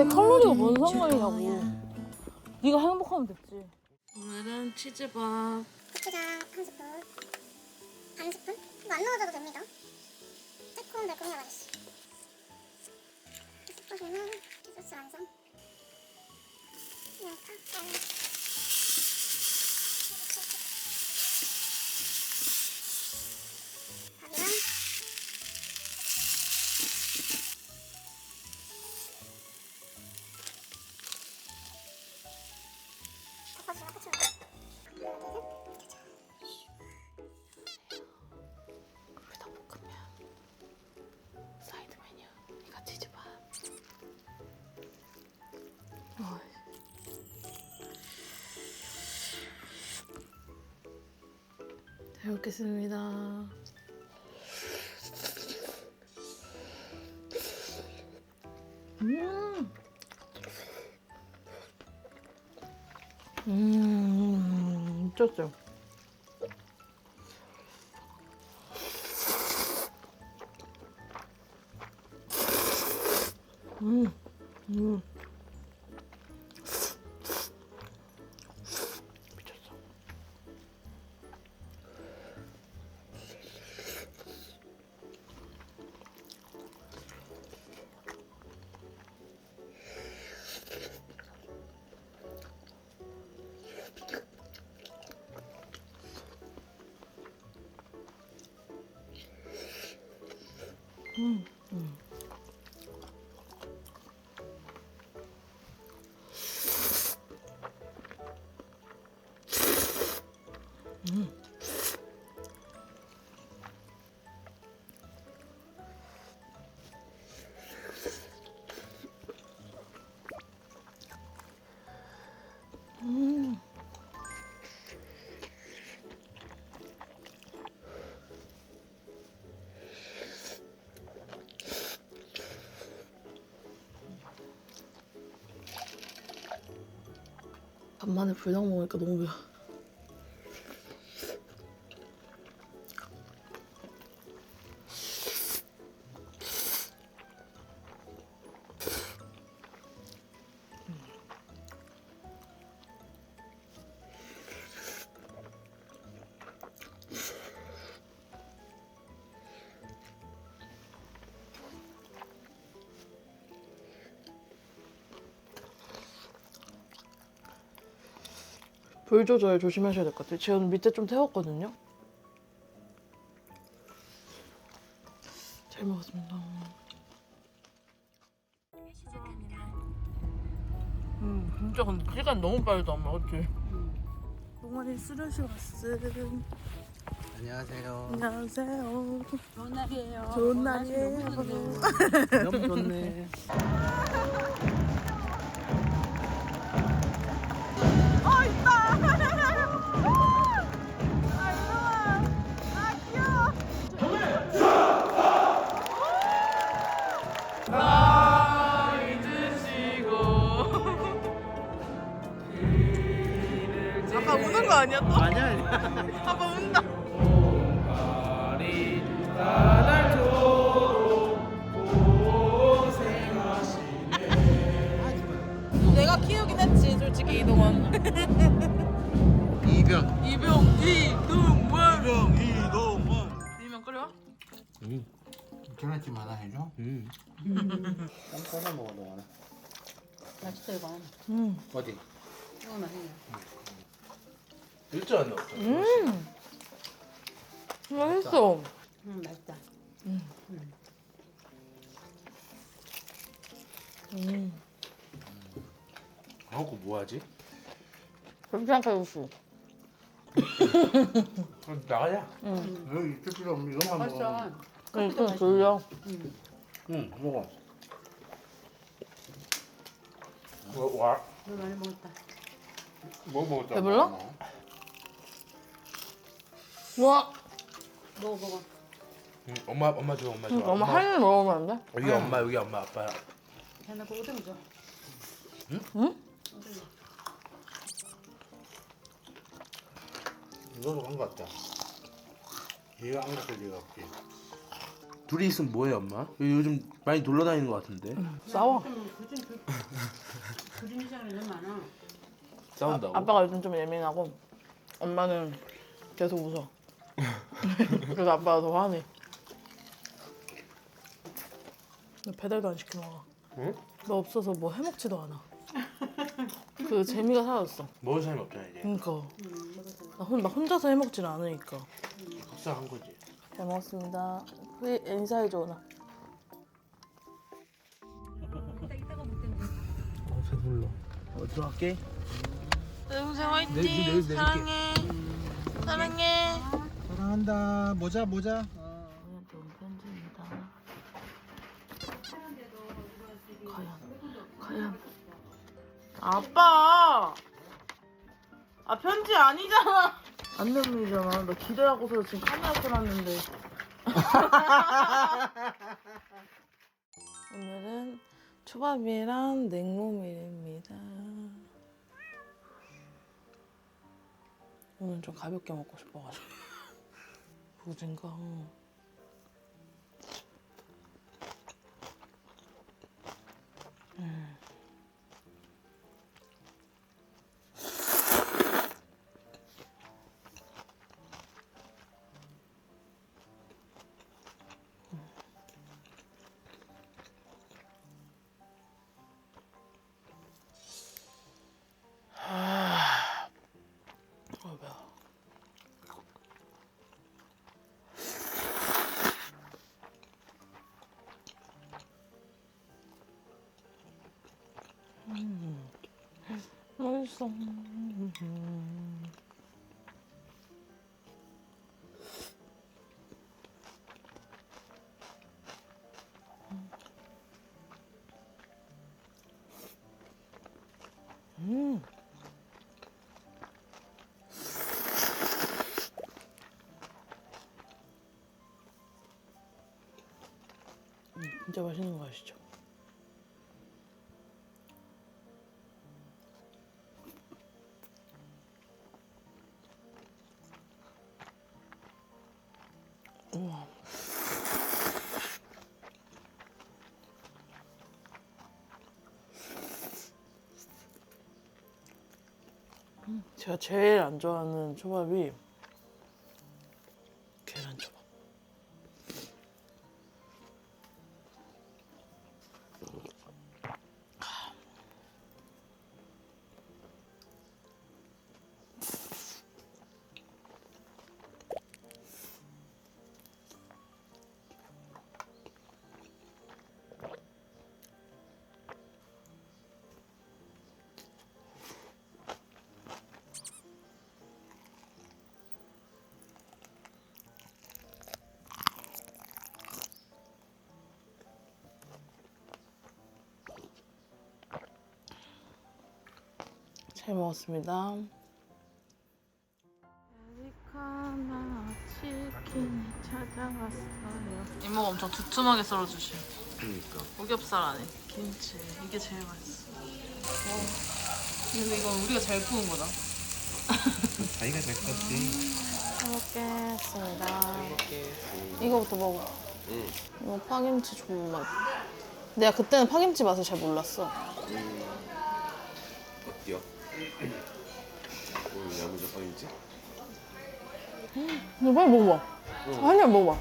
아니 칼로리가 뭔 상관이냐고. 네가 행복하면 됐지. 오늘은 치즈밥. 고추장 한 스푼, 반 스푼? 이거 안 넣어줘도 됩니다. 잘 먹겠습니다. 음. 음, 미쳤죠? 음, Mm. 간만에 불닭 먹으니까 너무 매워. 불 조절 조심하셔야 될 것 같아요. 제가 밑에 좀 태웠거든요. 잘 먹었습니다. 음, 진짜 근데 시간 너무 빠르다, 엄마, 그치? 동아리 쓰러시 왔음. 안녕하세요. 안녕하세요. 좋은 날이에요. 좋은 날이에요. 너무 좋네. 아니야 또? 아니야, 아니야. 아빠 운다. 내가 키우긴 했지 솔직히 이동원. 이병. 이병 이동원. 이병 이동원. 비빔면 끓여? 응. 계란찜 하나 해줘. 응. 땀 싸서 먹어 동안에. 맛있어 이거. 음. 어디? 이거 맛있네. 일자 안 넣었어. 음. 맛있어. 음 맛있다. 음. 하고 뭐 하지? 괜찮게 육수. 그럼 나가자. 여기 있을 필요 없는 이거만 맛있어. 먹어. 그럼 좀 돌려. 응, 먹어. 뭐, 와, 이거 많이 먹었다. 뭐 먹었다. 배불러? 와. 먹어 먹어. 응, 엄마, 엄마 줘, 엄마 줘. 엄마 한 입 먹으면 안 돼? 여기 엄마, 여기 엄마, 아빠. 하나 그 오뎅 줘. 응? 오뎅 줘. 이거도 한것 같다. 이거 안 갖고 리가 없지. 둘이 있으면 뭐해 엄마? 요즘 많이 놀러 다니는 것 같은데. 싸워. 너무 많아. 싸운다고? 아빠가 요즘 좀 예민하고 엄마는 계속 웃어. 그래서 아빠가 더 화내. 너 배달도 안 시켜 먹어. 응? 너 없어서 뭐 해먹지도 않아. 그 재미가 사라졌어. 먹을 사람이 없잖아 이제. 그러니까 나, 혼, 나 혼자서 해먹진 않으니까. 속상한 거지. 잘 먹었습니다. 그 인사해줘 나. 어 배불러. 어 들어갈게. 동생 화이팅 내- 내- 내- 사랑해 사랑해 사랑한다. 모자 모자. 돈 편지입니다. 과연 과연. 아빠! 아 편지 아니잖아. 안 넘리잖아. 나 기대하고서 지금 카메라 켜놨는데. 오늘은 초밥이랑 냉모밀입니다. 오늘 좀 가볍게 먹고 싶어가지고 부진가 어 음. 음, 진짜 맛있는 거 아시죠? 우와. 음, 제가 제일 안 좋아하는 초밥이 잘 먹었습니다. 치킨이 찾아왔어요. 이모가 엄청 두툼하게 썰어주시. 그러니까. 오겹살 안에 김치. 이게 제일 맛있어. 근데 이건 우리가 잘 구운 거다. 자기가 잘 컸지. 잘 먹겠습니다. 이거부터 먹어. 이거 파김치 좋은 맛. 내가 그때는 파김치 맛을 잘 몰랐어. 어 파김치? 너 빨리 먹어봐. 아니야 먹어봐.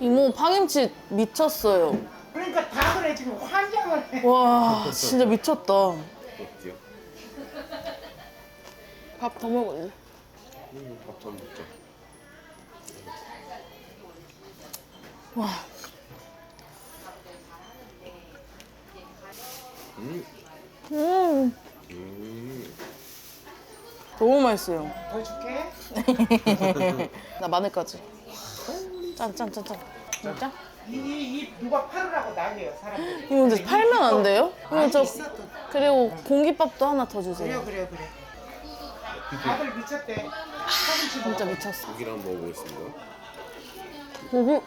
이모 파김치 미쳤어요. 그러니까 다 그래 지금 환장을 해. 와 진짜 미쳤다. 어때요? 밥 더 먹을래? 음, 안 먹자. 와 음, 음, 음. 너무 맛있어요. 더 줄게. 나 마늘까지. 짠 짠 짠 짠. 진짜? 이, 이 누가 팔으라고 난리예요 사람들이. 이거 근데 팔면 안 돼요? 아니 저 있어 또. 그리고 공깃밥도 하나 더 그래 주세요. 그래 그래. 다들 미쳤대. 파김치 진짜 먹어. 미쳤어. 한번 먹어보겠습니다. 고기.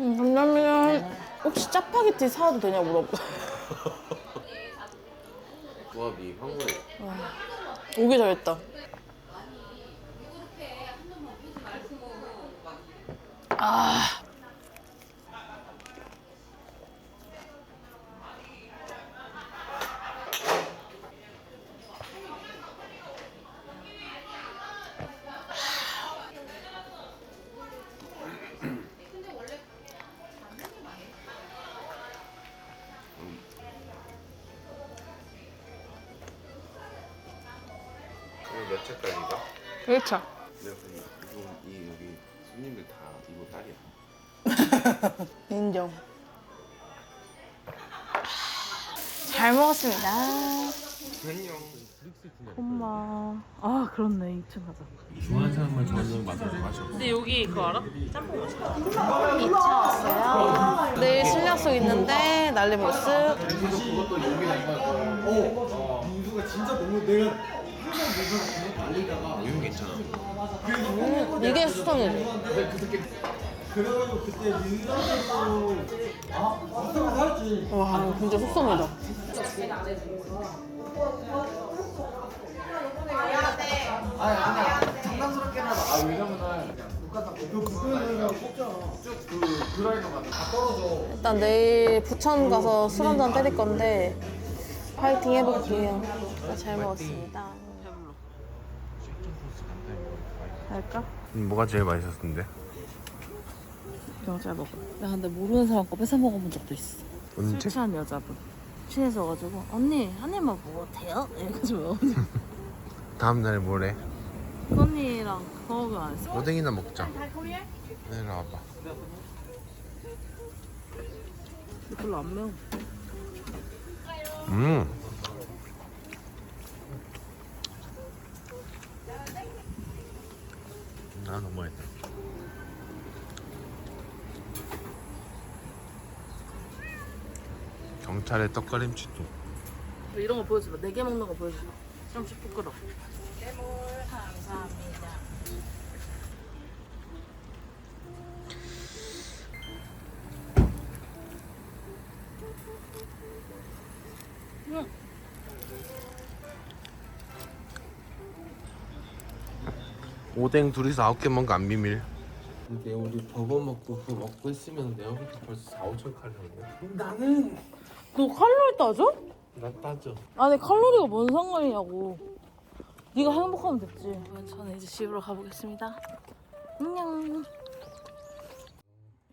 음, 감사합니다. 혹시 짜파게티 사와도 되냐고 물어봐. 조합이 황홀해. 오기 잘했다. 아, 1차. 내가 보니 이거 이 여기 손님들 다 이거 딸이야. 인정. 잘 먹었습니다. 안녕. 엄마. 아 그렇네 2층 가자. 좋아하는 사람만 좋아하는 맛을 마셔. 근데 여기 그거 알아? 짬뽕 맛있어. 2차 왔어요. 내일 실력속 있는데 난리버스. 우유 괜찮아. 음, 이게 수성이지. 와, 진짜 숙성이다. 일단 내일 부천 가서 술 한잔 때릴 건데 파이팅 해볼게요. 잘 먹었습니다. 할까? 음, 뭐가 제일 맛있었는데? 영잘 먹어. 나 근데 모르는 사람 거 뺏어 먹어본 적도 있어. 언제? 술 취한 여자분. 취해서가지고 언니 한 입만 먹어도 돼요? 이래가지고 다음 날 뭐래? 그 언니랑 그거 안 했어. 오뎅이나 먹자. 내려와봐. 별로 안 매워. 음. 아 너무 맛있다. 경찰의 떡가림치도. 이런 거 보여줘봐. 네 개 먹는 거 보여줘봐. 좀씩 부끄러. 감사합니다. 오뎅 둘이서 아홉 개 먹은 거 안 비밀. 근데 우리 버거 먹고 그거 먹고 있으면 내일부터 벌써 4, 5천 칼로리야. 너 칼로리 따져? 나 따져. 아니 칼로리가 뭔 상관이냐고. 네가 행복하면 됐지. 저는 이제 집으로 가보겠습니다. 안녕.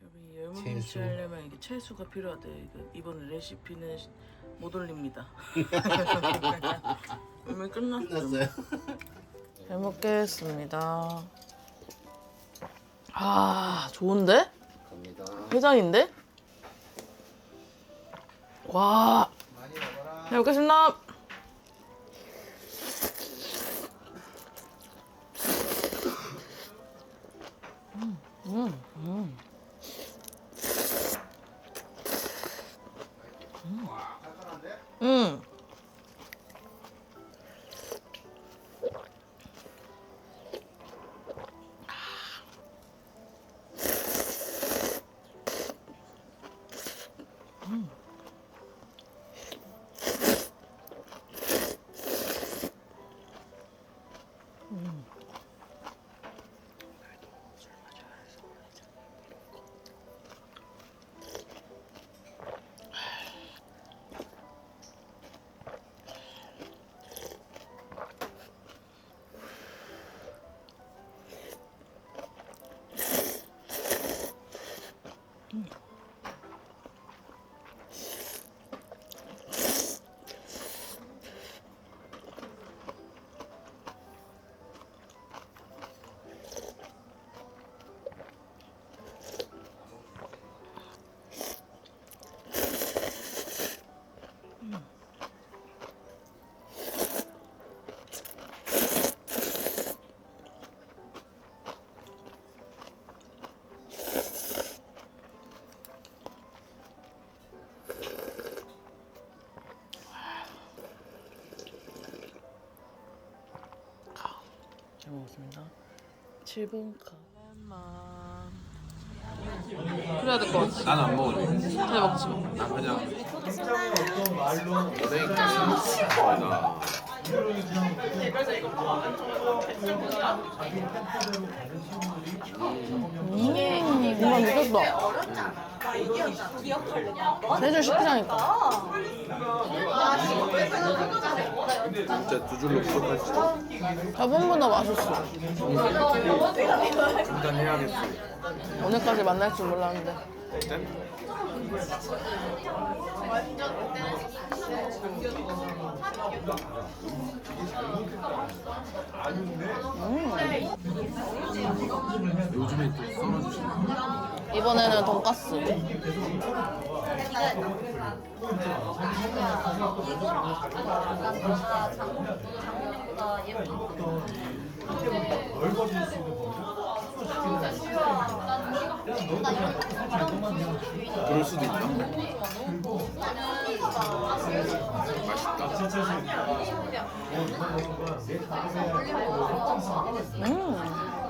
여기 열무김치 채수. 하려면 이게 채수가 필요하대. 이거 이번 레시피는 시- 못 올립니다. 이미 끝났어. 끝났어요? 잘 먹겠습니다. 아, 좋은데? 갑니다. 회장인데? 와. 잘 먹겠습니다. 음, 음, 음. 음. 먹었습니다. 7분 가만. 그래야 될 것 같아. 난안 먹을래. 잘 먹지 마. 나 그냥 오뎅 나 음, 이거 미쳤다. 세줄 시키자니까. 진짜 두 줄로 부족하지. 저번보다 맛있어. 중단해야겠어. 오늘까지 만날 줄 몰랐는데. 짠. 요즘에 또 썰어주시는 이번에는 돈까스. 그럴 수도 있다. 맛있다.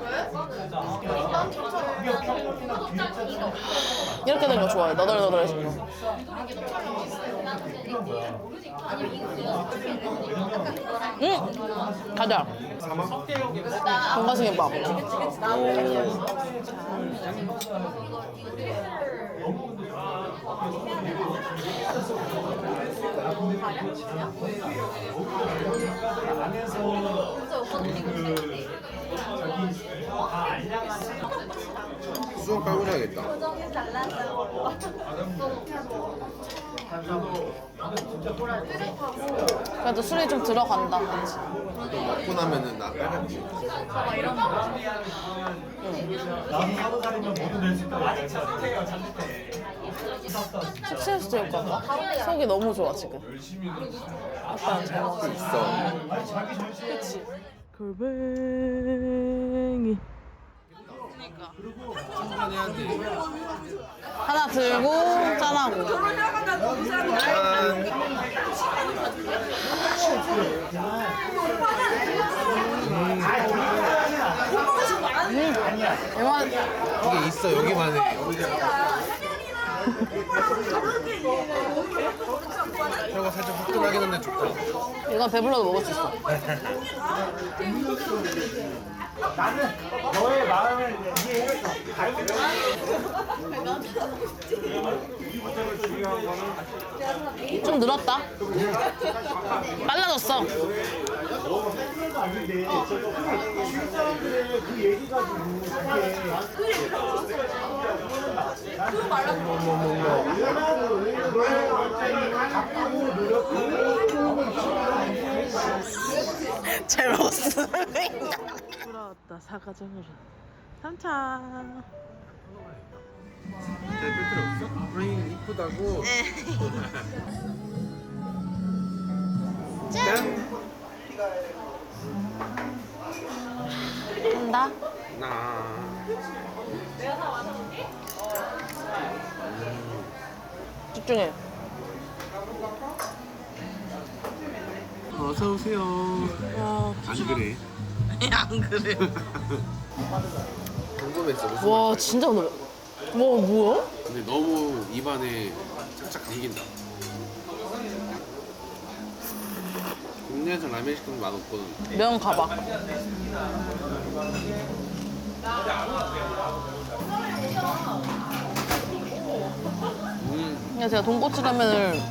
이렇게 된 거 좋아해. 너덜너덜해진 거. 응! 가자. 돈가스 김밥. 수원 깔고 자야겠다. 그래도 술이 좀 들어간다. 그치? 먹고 나면은 나 빨갛지. 식스일 수도 있을 것 같다. 속이 너무 좋아, 지금. 잘 먹었어. 있어. 골뱅이. 돼. 하나 들고, 짠하고. 음, 이만 이게 있어 여기만 해. 혀가 살짝 화끈하긴 한데 좋다. 이건 배불러도 먹을 수 있어. 나는 너의 마음을 이해해서 좀 늘었다. 빨라졌어. 잘 먹었어. 왔다 사과정으로. 삼차. 내 필요 없어? 이쁘다고. 짠. 한다. 나. 집중해. 어서 오세요. 안 그래? 안 그래. 궁금했어. 무슨 와 진짜 오늘. 와 뭐야? 근데 너무 입안에 착착 감긴다. 국내에서 라면 시키는 맛 없거든. 면 가봐. 음. 그냥 제가 돈코츠 라면을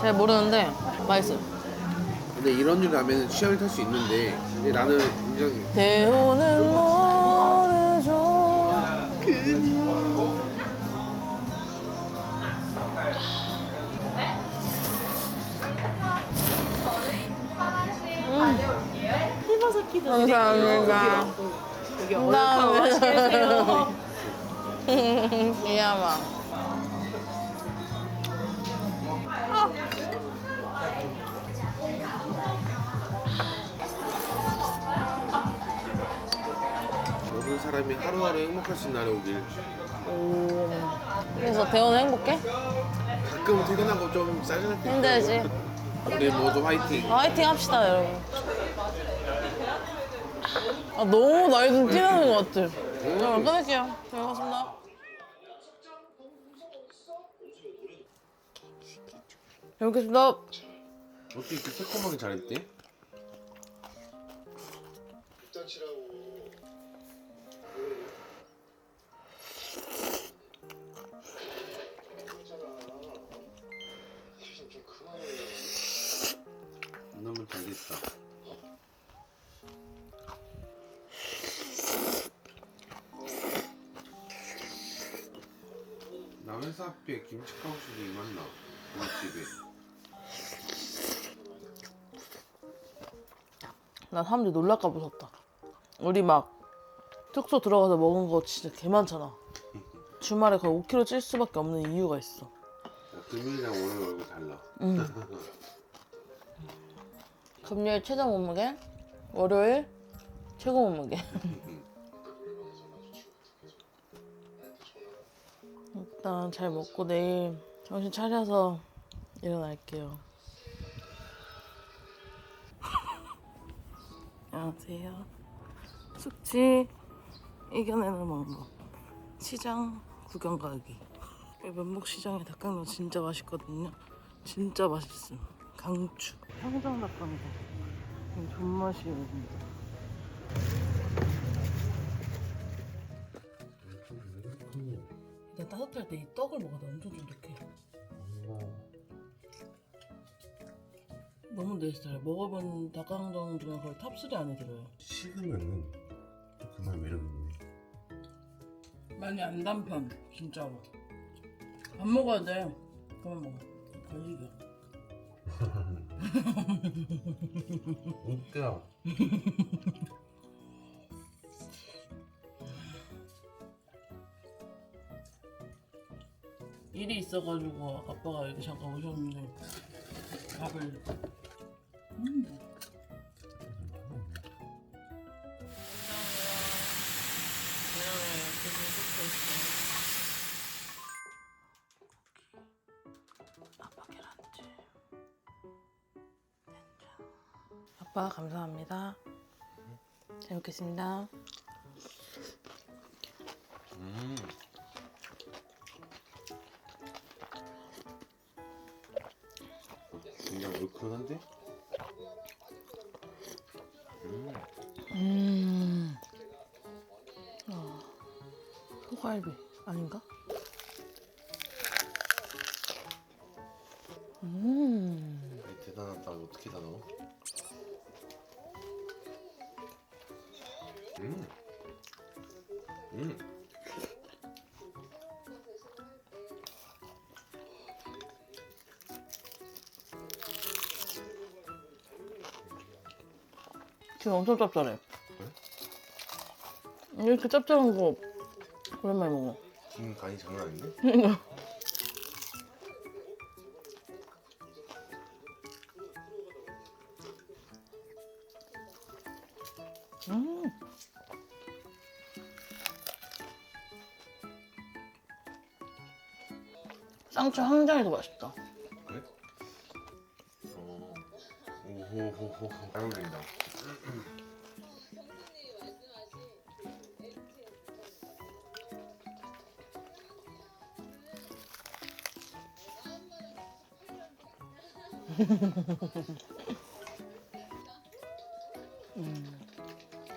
잘 모르는데 맛있어요. 근데 이런 류 라면은 취향을 탈수 있는데 근데 나는 대우는 모르죠. 감사합니다. 감사합니다. 이야마. 모든 사람이 하루하루 행복할 수 있는 날이 오길 오. 그래서 대우는 행복해? 가끔 퇴근하고 좀 짜증날 때 힘들지. 우리 모두 화이팅 화이팅 합시다, 여러분. 아, 너무 날좀 티나는 것 같아. 자, 끊을게요. 잘 먹었습니다. 잘 먹겠습니다. 어떻게 이렇게 새콤하게 잘했대? 안 하면 잘됐다 회사 앞에 김치가루집이 맞나? 우리 집에 난 사람들이 놀랄까 무섭다. 우리 막 숙소 들어가서 먹은 거 진짜 개 많잖아. 주말에 거의 5kg 찔 수밖에 없는 이유가 있어. 금요일이랑 오늘 얼굴 달라 응. 금요일 최저 몸무게, 월요일 최고 몸무게. 일단 잘 먹고 내일 정신 차려서 일어날게요. 안녕하세요. 숙취 이겨내는 방법. 시장 구경 가기. 면목 시장의 닭강정 진짜 맛있거든요. 진짜 맛있음. 강추. 평정 닭강정. 이거 존맛이에요 진짜. 일단 따뜻할 때 이 떡을 먹어도 엄청 쫀득해. 너무 내 스타일. 먹어본 닭강정 중에 거의 탑3 안에 들어요. 식으면은 또 그만 매력이 있네 많이 안 단 편, 진짜로. 밥 먹어야 돼. 그만 먹어. 걸리게. 웃겨 일이 있어가지고 아빠가 여기 잠깐 오셨는데 밥을. 음. 감사합니다. 잘 먹겠습니다. 음. 굉장히 얼큰한데? 음. 음. 아, 소갈비 아닌가? 음. 대단하다 어떻게 다 넣어? 음. 음. 지금 엄청 짭짤해. 이렇게 짭짤한 거 오랜만에 먹어. 김 간이 장난 아닌데? 쌍추 항장이 더 맛있다. 그래? 어. 오호호호 잘 어울린다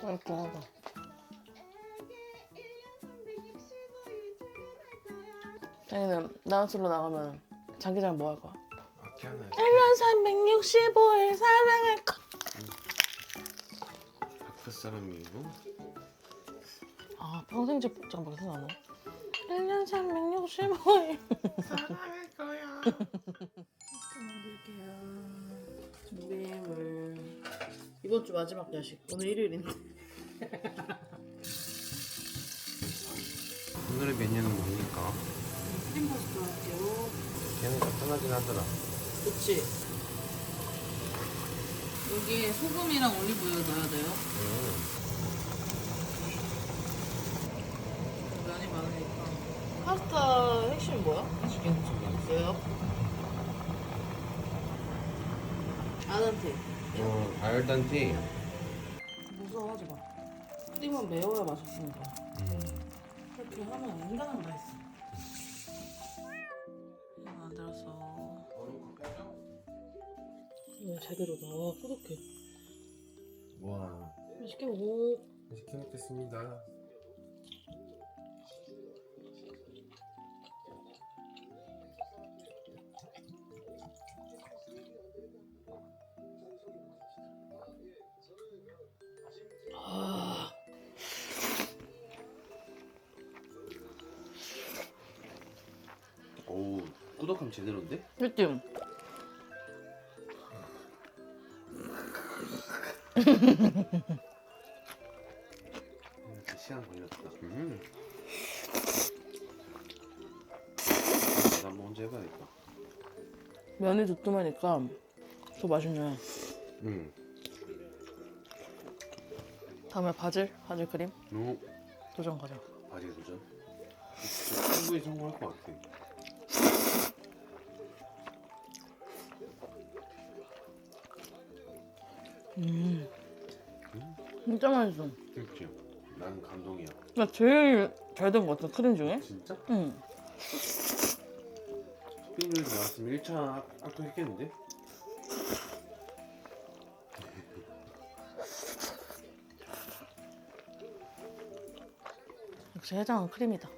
깔끔하다. 자기는 나우스로 나가면 자기장 뭐 할 거야? 아끼 하나 1년 365일 사랑할 거. 바깥 사람이고 아 평생제 복장 벌써 나네. 1년 365일. 사랑할 거야 만들게요. 준비물. 이번 주 마지막 야식. 오늘 일요일인데. 오늘의 메뉴는 뭡니까? 크림 파스타 할게요. 걔는 간단하긴 하더라 그치? 여기에 소금이랑 올리브유 넣어야 돼요. 음. 면이 많으니까. 파스타 핵심이 뭐야? 치킨 튀김 왜요? 아단테. 어 알단티 무서워하지 마. 크림은 매워야 맛있으니까. 음. 그렇게 하면 인간은 다 했어. 이거 제대로 나와. 뿌듯해. 와 맛있게 먹어. 맛있게 먹겠습니다 아. 오 꾸덕함 제대로인데? 그치? 시간 걸렸다. 음. 한번 혼자 해봐야겠다. 면이 두툼하니까 더 맛있네. 음. 다음에 바질, 바질 크림 오 도전 가자. 바지 도전. 충분히 성공할 것 같아. 진짜 맛있어. 그렇지. 나는 감동이야. 나 제일 잘된 것 같아 크림 중에. 진짜? 응. 핑크에서 나왔으면 1차 합- 합격했겠는데? 역시 해장은 크림이다.